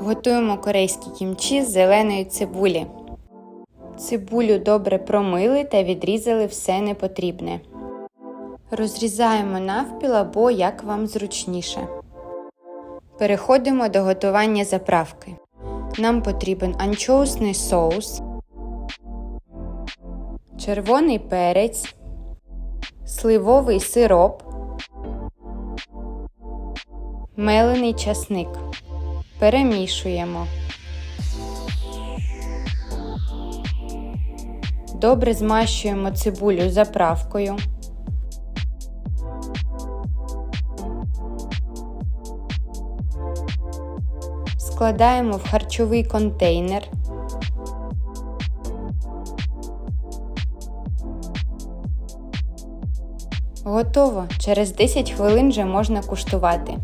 Готуємо корейські кімчі з зеленої цибулі. Цибулю добре промили та відрізали все непотрібне. Розрізаємо навпіл або як вам зручніше. Переходимо до готування заправки. Нам потрібен анчоусний соус, червоний перець, сливовий сироп, мелений часник. Перемішуємо. Добре змащуємо цибулю заправкою. Складаємо в харчовий контейнер. Готово. Через 10 хвилин вже можна куштувати.